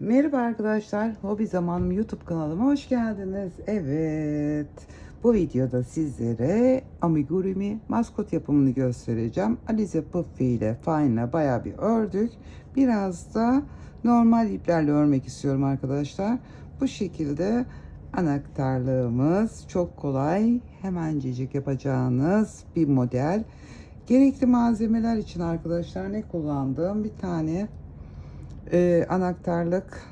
Merhaba arkadaşlar, Hobi Zamanım YouTube kanalıma hoş geldiniz. Evet, bu videoda sizlere amigurumi maskot yapımını göstereceğim. Alize Puffy ile Fine'la baya bir ördük. Biraz da normal iplerle örmek istiyorum arkadaşlar. Bu şekilde anahtarlığımız çok kolay, hemencecik yapacağınız bir model. Gerekli malzemeler için arkadaşlar ne kullandım? Bir tane e, anahtarlık.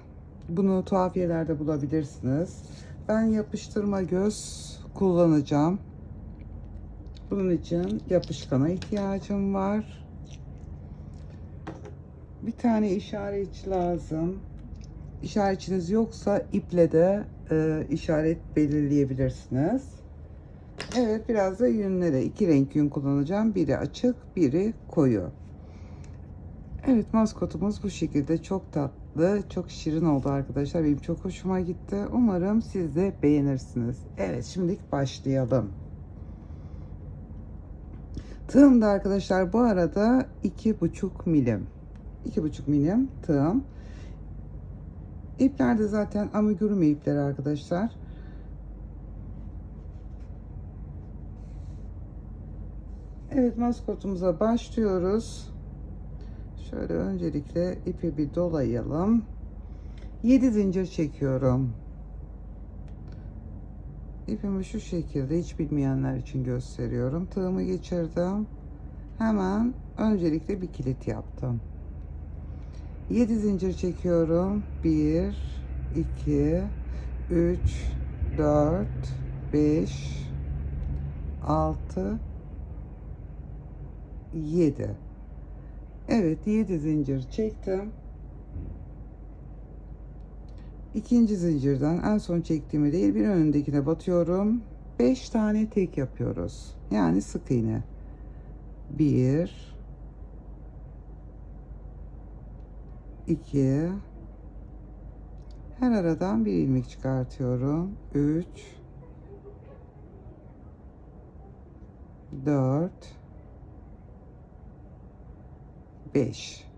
Bunu tuhafiyelerde bulabilirsiniz. Ben yapıştırma göz kullanacağım. Bunun için yapışkana ihtiyacım var. Bir tane işaretçi lazım. İşaretçiniz yoksa iple de e, işaret belirleyebilirsiniz. Evet biraz da yünlere iki renk yün kullanacağım. Biri açık, biri koyu. Evet maskotumuz bu şekilde çok tatlı, çok şirin oldu arkadaşlar. Benim çok hoşuma gitti. Umarım siz de beğenirsiniz. Evet şimdilik başlayalım. Tığım da arkadaşlar bu arada iki buçuk milim. iki buçuk milim tığım. İpler de zaten amigurumi ipleri arkadaşlar. Evet maskotumuza başlıyoruz. Şöyle öncelikle ipi bir dolayalım. 7 zincir çekiyorum. İpimi şu şekilde hiç bilmeyenler için gösteriyorum. Tığımı geçirdim. Hemen öncelikle bir kilit yaptım. 7 zincir çekiyorum. 1 2 3 4 5 6 7 Evet 7 zincir çektim. İkinci zincirden en son çektiğimi değil bir önündekine batıyorum. 5 tane tek yapıyoruz. Yani sık iğne. 1 2 her aradan bir ilmek çıkartıyorum. 3 4 5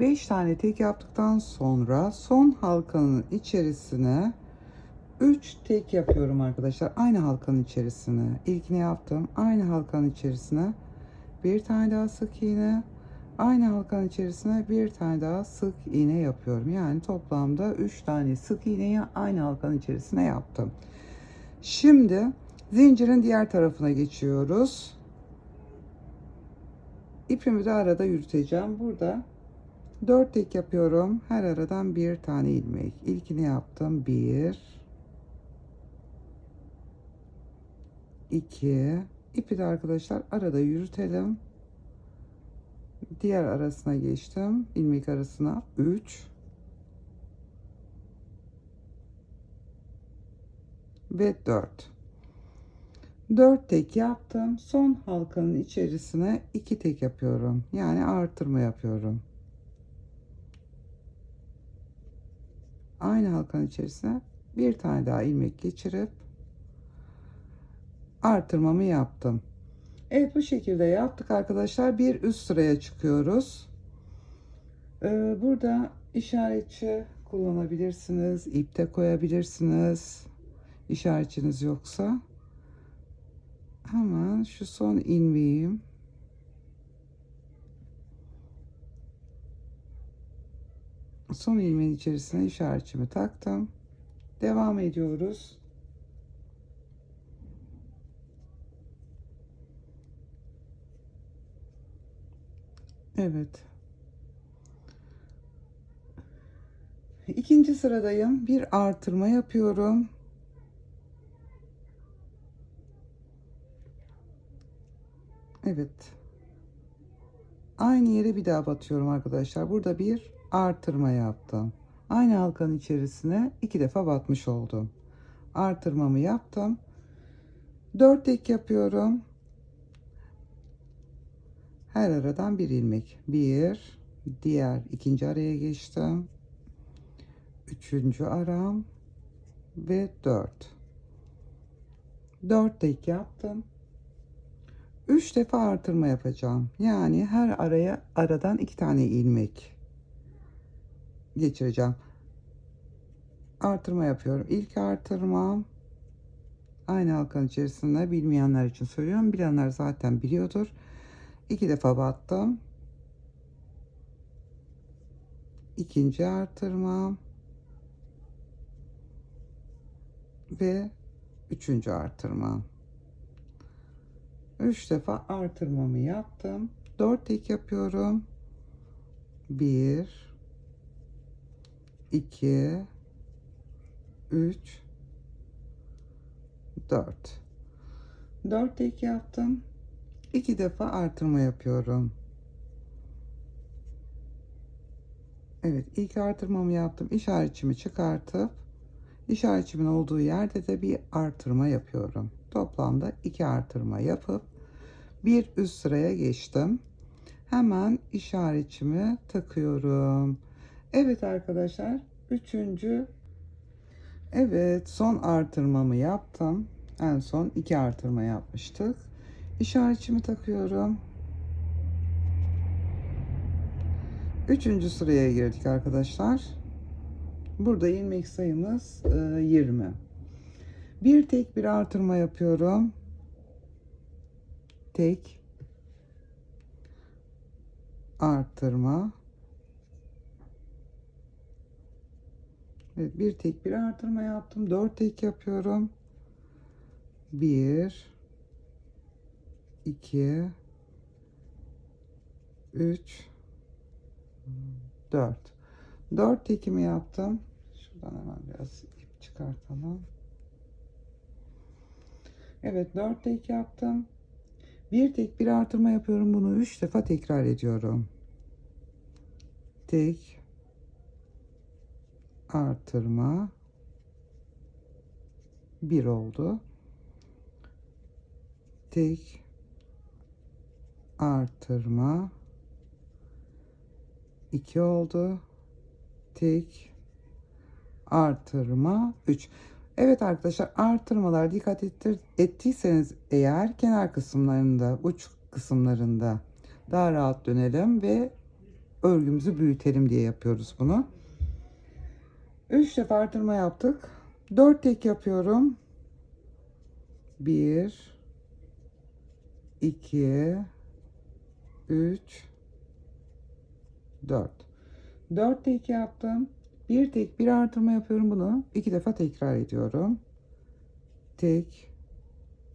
5 tane tek yaptıktan sonra son halkanın içerisine 3 tek yapıyorum arkadaşlar. Aynı halkanın içerisine. İlkini yaptım. Aynı halkanın içerisine bir tane daha sık iğne. Aynı halkanın içerisine bir tane daha sık iğne yapıyorum. Yani toplamda 3 tane sık iğneyi aynı halkanın içerisine yaptım. Şimdi zincirin diğer tarafına geçiyoruz İpimi de arada yürüteceğim. Burada 4 tek yapıyorum. Her aradan bir tane ilmek. İlkini yaptım. 1 2 İpi de arkadaşlar arada yürütelim. Diğer arasına geçtim. ilmek arasına 3 ve 4 4 tek yaptım. Son halkanın içerisine 2 tek yapıyorum. Yani artırma yapıyorum. Aynı halkanın içerisine bir tane daha ilmek geçirip artırmamı yaptım. Evet bu şekilde yaptık arkadaşlar. Bir üst sıraya çıkıyoruz. Ee, burada işaretçi kullanabilirsiniz. ip de koyabilirsiniz. İşaretçiniz yoksa şu son ilmeğim son ilmeğin içerisine işaretimi taktım. Devam ediyoruz. Evet. İkinci sıradayım. Bir artırma yapıyorum Evet. Aynı yere bir daha batıyorum arkadaşlar. Burada bir artırma yaptım. Aynı halkanın içerisine iki defa batmış oldum. Artırmamı yaptım. Dört tek yapıyorum. Her aradan bir ilmek. Bir, diğer ikinci araya geçtim. Üçüncü aram ve dört. Dört tek yaptım. 3 defa artırma yapacağım. Yani her araya aradan iki tane ilmek geçireceğim. artırma yapıyorum. İlk artırmam aynı halkanın içerisinde bilmeyenler için söylüyorum. Bilenler zaten biliyordur. İki defa battım. İkinci artırmam ve üçüncü artırmam. Üç defa artırmamı yaptım. Dört tek yapıyorum. Bir, iki, üç, dört. Dört tek yaptım. İki defa artırma yapıyorum. Evet ilk artırmamı yaptım. İşaretçimi çıkartıp işaretçimin olduğu yerde de bir artırma yapıyorum. Toplamda iki artırma yapıp bir üst sıraya geçtim. Hemen işaretçimi takıyorum. Evet arkadaşlar üçüncü Evet son artırmamı yaptım. En son iki artırma yapmıştık. İşaretçimi takıyorum. Üçüncü sıraya girdik arkadaşlar. Burada ilmek sayımız e, 20. Bir tek bir artırma yapıyorum. Tek artırma. Evet, bir tek bir artırma yaptım. Dört tek yapıyorum. Bir, iki, üç, dört. Dört tekimi yaptım. Şuradan hemen biraz ip çıkartalım. Evet dört tek yaptım. Bir tek bir artırma yapıyorum. Bunu üç defa tekrar ediyorum. Tek artırma bir oldu. Tek artırma 2 oldu. Tek artırma 3. Evet arkadaşlar artırmalar dikkat ettir, ettiyseniz eğer kenar kısımlarında uç kısımlarında daha rahat dönelim ve örgümüzü büyütelim diye yapıyoruz bunu. 3 defa artırma yaptık. 4 tek yapıyorum. 1 2 3 4 4 tek yaptım. Bir tek bir artırma yapıyorum bunu. iki defa tekrar ediyorum. Tek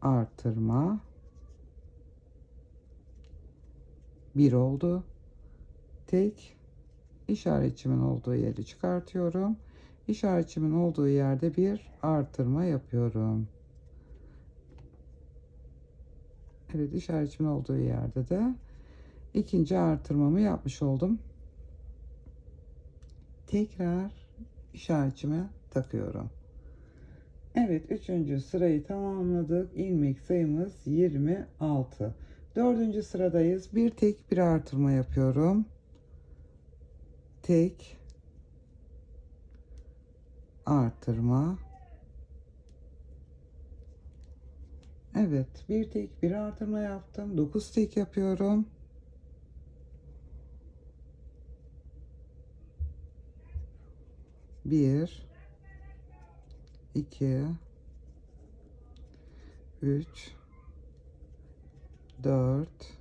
artırma. Bir oldu. Tek işaretçimin olduğu yeri çıkartıyorum. İşaretçimin olduğu yerde bir artırma yapıyorum. Evet işaretçimin olduğu yerde de ikinci artırmamı yapmış oldum. Tekrar işaretçime takıyorum. Evet üçüncü sırayı tamamladık. İlmek sayımız 26. Dördüncü sıradayız. Bir tek bir artırma yapıyorum. Tek artırma. Evet, bir tek bir artırma yaptım. 9 tek yapıyorum. Bir, iki, üç, dört,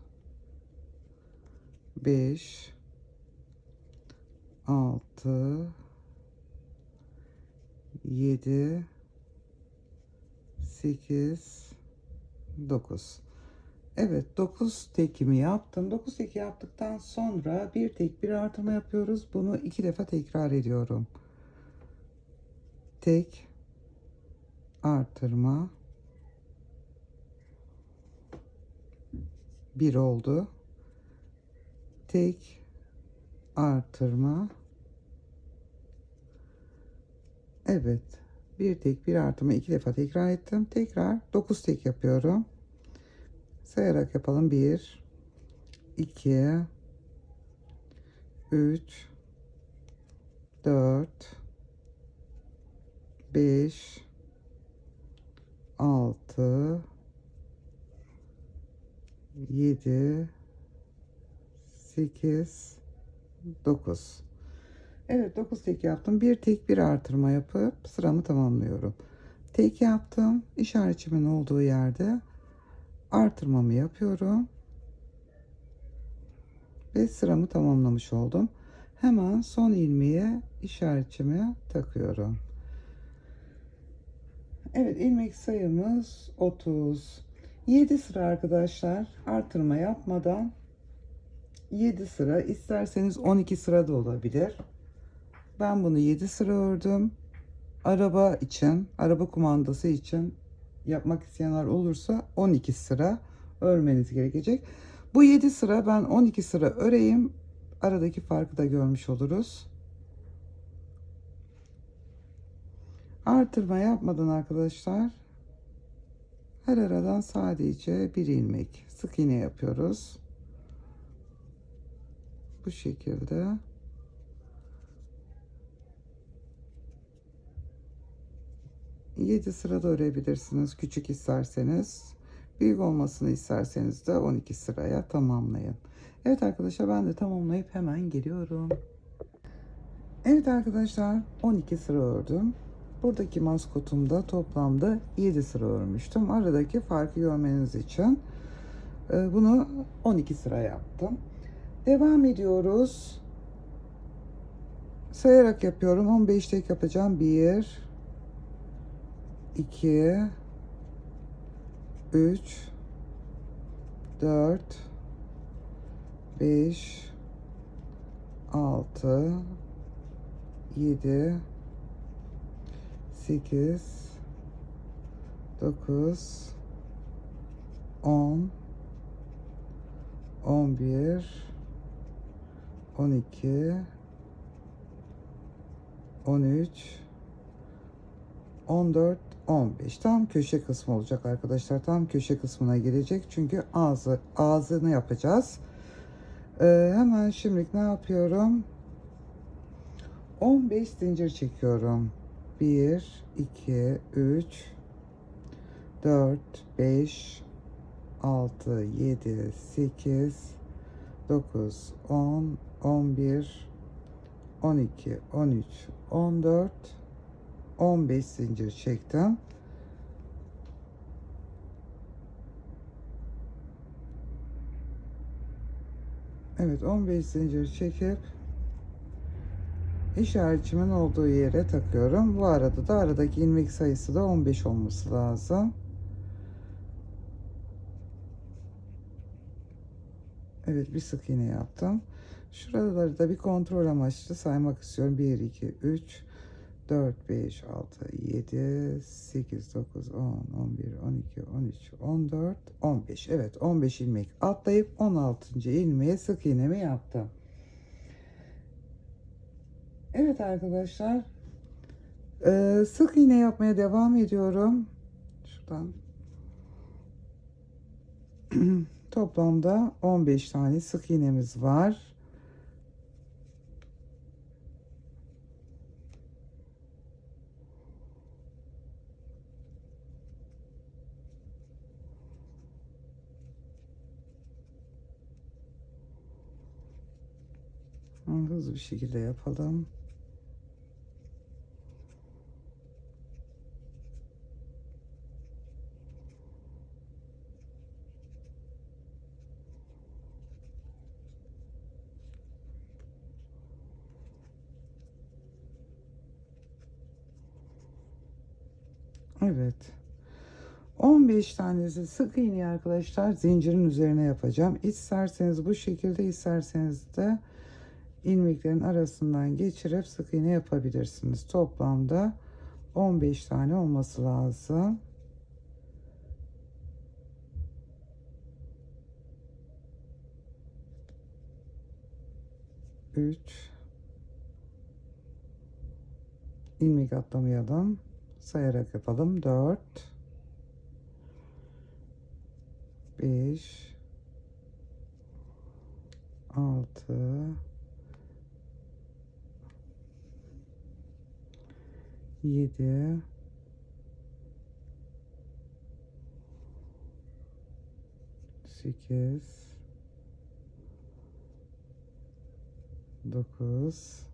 beş, altı, 7 8 9 Evet 9 tekimi yaptım. 9 tek yaptıktan sonra bir tek bir artırma yapıyoruz. Bunu iki defa tekrar ediyorum. Tek artırma bir oldu. Tek artırma Evet. Bir tek bir artımı iki defa tekrar ettim. Tekrar 9 tek yapıyorum. Sayarak yapalım. 1 2 3 4 5 6 7 8 9 Evet 9 tek yaptım. Bir tek bir artırma yapıp sıramı tamamlıyorum. Tek yaptım. İşaretimin olduğu yerde artırmamı yapıyorum. Ve sıramı tamamlamış oldum. Hemen son ilmeğe işaretimi takıyorum. Evet ilmek sayımız 30. 7 sıra arkadaşlar artırma yapmadan 7 sıra isterseniz 12 sıra da olabilir. Ben bunu 7 sıra ördüm. Araba için, araba kumandası için yapmak isteyenler olursa 12 sıra örmeniz gerekecek. Bu 7 sıra ben 12 sıra öreyim. Aradaki farkı da görmüş oluruz. Artırma yapmadan arkadaşlar her aradan sadece bir ilmek sık iğne yapıyoruz. Bu şekilde. Yedi sırada örebilirsiniz küçük isterseniz. Büyük olmasını isterseniz de 12 sıraya tamamlayın. Evet arkadaşlar ben de tamamlayıp hemen geliyorum. Evet arkadaşlar 12 sıra ördüm. Buradaki maskotumda toplamda 7 sıra örmüştüm. Aradaki farkı görmeniz için e, bunu 12 sıra yaptım. Devam ediyoruz. Sayarak yapıyorum. 15 tek yapacağım. 1 2 3 4 5 6 7 8 9 10 11 12 13 14 15 tam köşe kısmı olacak arkadaşlar. Tam köşe kısmına girecek çünkü ağzı ağzını yapacağız. Ee, hemen şimdi ne yapıyorum? 15 zincir çekiyorum 1 2 3 4 5 6 7 8 9 10 11 12 13 14 15 zincir çektim. Evet 15 zincir çekip işaretimin olduğu yere takıyorum. Bu arada da aradaki ilmek sayısı da 15 olması lazım. Evet bir sık iğne yaptım. Şuraları da bir kontrol amaçlı saymak istiyorum. 1, 2, 3, 4, 5, 6, 7, 8, 9, 10, 11, 12, 13, 14, 15. Evet 15 ilmek atlayıp 16. ilmeğe sık iğnemi yaptım. Evet arkadaşlar. Ee, sık iğne yapmaya devam ediyorum. Şuradan. Toplamda 15 tane sık iğnemiz var. Hızlı bir şekilde yapalım. Evet. 15 tanesi sık iğne arkadaşlar zincirin üzerine yapacağım. İsterseniz bu şekilde isterseniz de ilmeklerin arasından geçirip sık iğne yapabilirsiniz. Toplamda 15 tane olması lazım. Üç ilmek atlamayalım sayarak yapalım. 4 5 6 7 8 9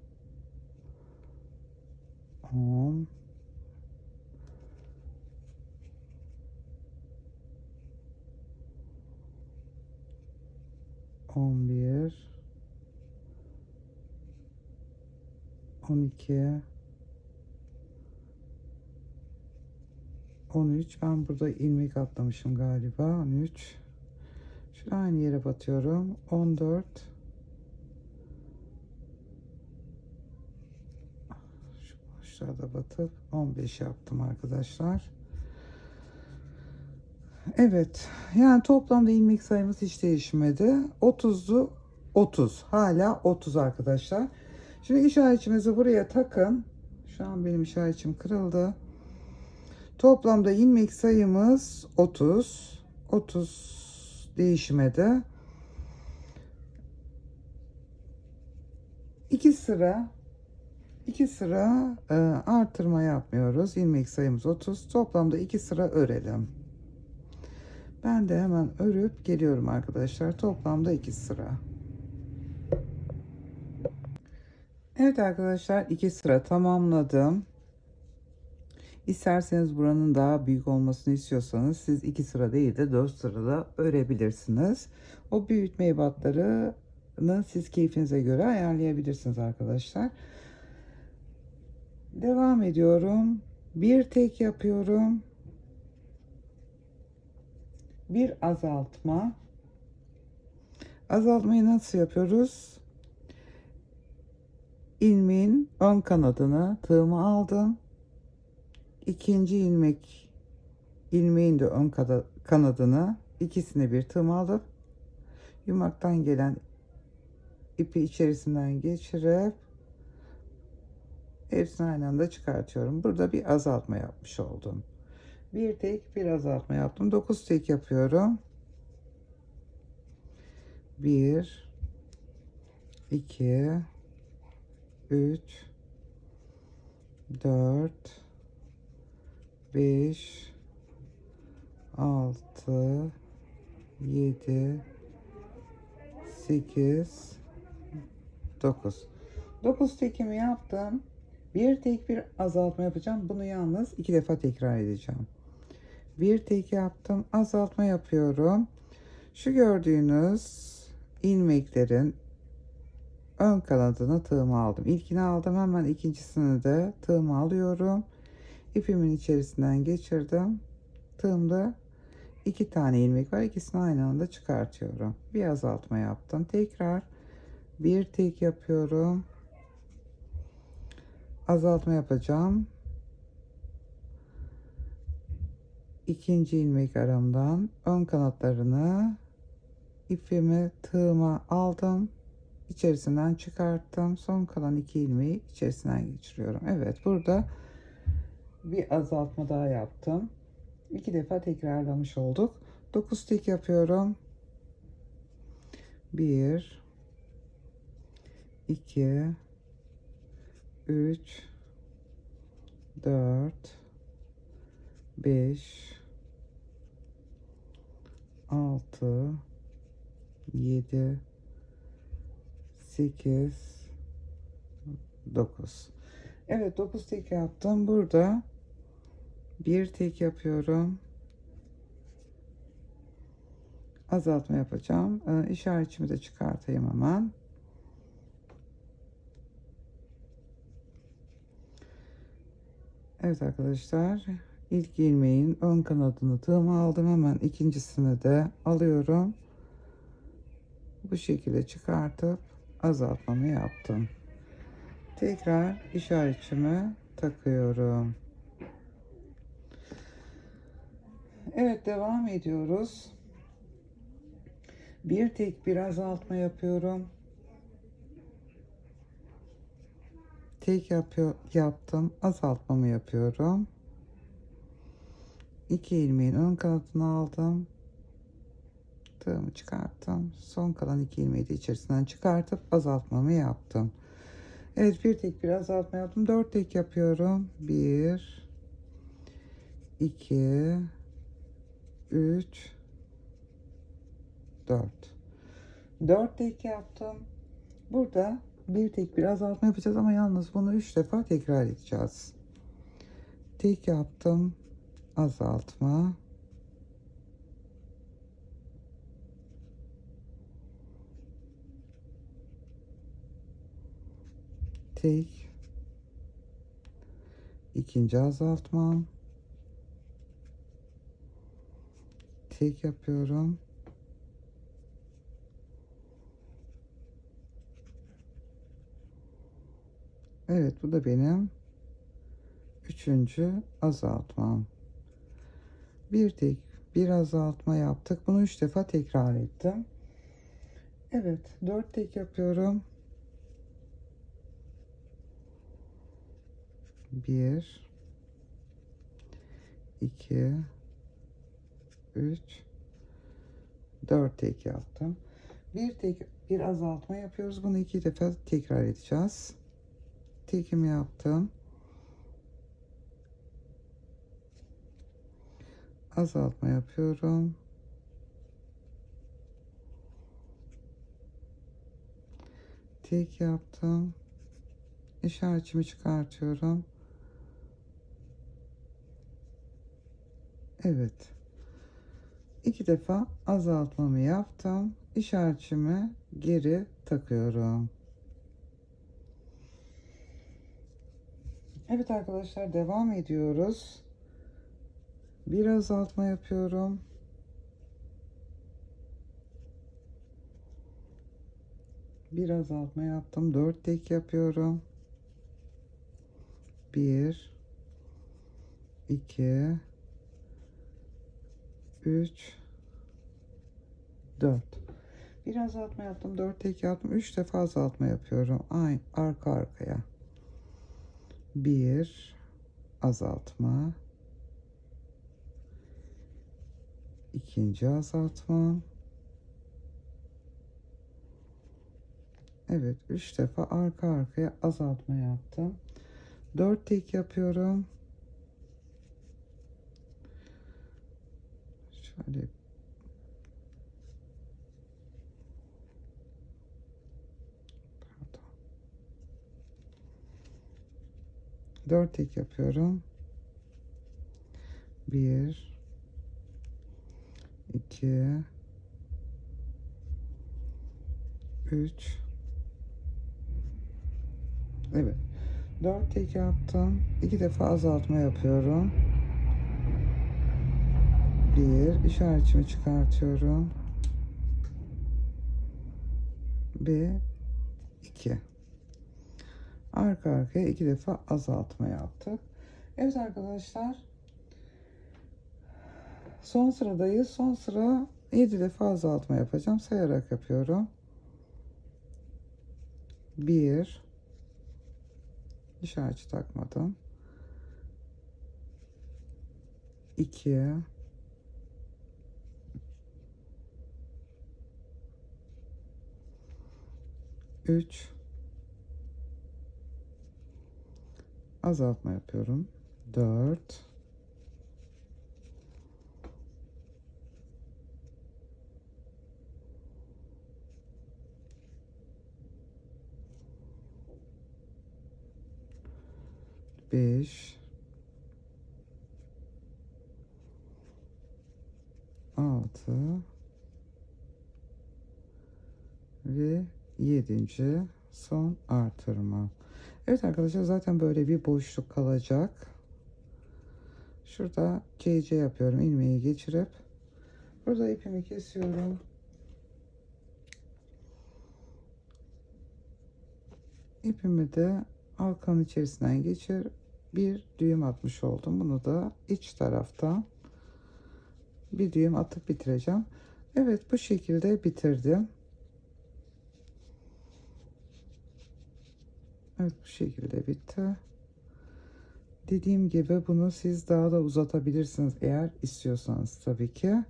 11 12 13 ben burada ilmek atlamışım galiba. 13 şu aynı yere batıyorum. 14 şu boşluğa batıp 15 yaptım arkadaşlar Evet yani toplamda ilmek sayımız hiç değişmedi 30'du 30 hala 30 arkadaşlar şimdi işaretimizi buraya takın şu an benim işaretim kırıldı Toplamda ilmek sayımız 30. 30 değişmedi. 2 sıra 2 sıra e, artırma yapmıyoruz. İlmek sayımız 30. Toplamda 2 sıra örelim. Ben de hemen örüp geliyorum arkadaşlar. Toplamda 2 sıra. Evet arkadaşlar 2 sıra tamamladım. İsterseniz buranın daha büyük olmasını istiyorsanız siz iki sıra değil de dört sırada örebilirsiniz. O büyütme ebatlarını siz keyfinize göre ayarlayabilirsiniz arkadaşlar. Devam ediyorum. Bir tek yapıyorum. Bir azaltma. Azaltmayı nasıl yapıyoruz? İlmeğin ön kanadını tığımı aldım ikinci ilmek ilmeğin de ön kanadını ikisini bir tığım alıp yumaktan gelen ipi içerisinden geçirip hepsini aynı anda çıkartıyorum. Burada bir azaltma yapmış oldum. Bir tek bir azaltma yaptım. 9 tek yapıyorum. 1 2 3 4 5 6 7 8 9 9 tekimi yaptım. Bir tek bir azaltma yapacağım. Bunu yalnız iki defa tekrar edeceğim. Bir tek yaptım. Azaltma yapıyorum. Şu gördüğünüz ilmeklerin ön kanadını tığıma aldım. İlkini aldım. Hemen ikincisini de tığıma alıyorum ipimin içerisinden geçirdim. Tığımda iki tane ilmek var. İkisini aynı anda çıkartıyorum. Bir azaltma yaptım. Tekrar bir tek yapıyorum. Azaltma yapacağım. İkinci ilmek aramdan ön kanatlarını ipimi tığıma aldım. içerisinden çıkarttım. Son kalan iki ilmeği içerisinden geçiriyorum. Evet burada bir azaltma daha yaptım. İki defa tekrarlamış olduk. 9 tek yapıyorum. 1 2 3 4 5 6 7 8 9 Evet 9 tek yaptım. Burada bir tek yapıyorum. Azaltma yapacağım. Ee, işaretimi de çıkartayım hemen. Evet arkadaşlar ilk ilmeğin ön kanadını tığıma aldım hemen ikincisini de alıyorum bu şekilde çıkartıp azaltmamı yaptım tekrar işaretimi takıyorum Evet devam ediyoruz. Bir tek bir azaltma yapıyorum. Tek yapıyor, yaptım. Azaltmamı yapıyorum. İki ilmeğin ön kanatını aldım. Tığımı çıkarttım. Son kalan iki ilmeği de içerisinden çıkartıp azaltmamı yaptım. Evet bir tek bir azaltma yaptım. Dört tek yapıyorum. Bir, iki, 3 4 4 tek yaptım. Burada bir tek bir azaltma yapacağız ama yalnız bunu 3 defa tekrar edeceğiz. Tek yaptım azaltma. Tek. İkinci azaltmam tek yapıyorum. Evet bu da benim üçüncü azaltmam bir tek bir azaltma yaptık. Bunu üç defa tekrar ettim. Evet dört tek yapıyorum. Bir iki üç dört tek yaptım. Bir tek bir azaltma yapıyoruz. Bunu iki defa tekrar edeceğiz. Tekimi yaptım azaltma yapıyorum. Tek yaptım. İşaretimi çıkartıyorum. Evet. İki defa azaltmamı yaptım. İşaretimi geri takıyorum. Evet arkadaşlar devam ediyoruz bir azaltma yapıyorum bir azaltma yaptım. 4 tek yapıyorum. 1 2 3 4 bir azaltma yaptım. 4 tek yaptım. 3 defa azaltma yapıyorum. Aynı arka arkaya. 1 azaltma. İkinci azaltma. Evet, üç defa arka arkaya azaltma yaptım. Dört tek yapıyorum. Şöyle Pardon. Dört tek yapıyorum. Bir, iki, üç, Evet. 4 tek yaptım. 2 defa azaltma yapıyorum. 1 işaretimi çıkartıyorum. Ve 2. Arka arkaya 2 defa azaltma yaptık. Evet arkadaşlar. Son sıradayız. Son sıra 7 defa azaltma yapacağım. Sayarak yapıyorum. 1 işaret takmadım. 2 3 azaltma yapıyorum. 4 5 6 ve 7. son artırma. Evet arkadaşlar zaten böyle bir boşluk kalacak. Şurada CC yapıyorum ilmeği geçirip burada ipimi kesiyorum. İpimi de halkanın içerisinden geçir bir düğüm atmış oldum. Bunu da iç taraftan bir düğüm atıp bitireceğim. Evet bu şekilde bitirdim. Evet bu şekilde bitti. Dediğim gibi bunu siz daha da uzatabilirsiniz eğer istiyorsanız tabii ki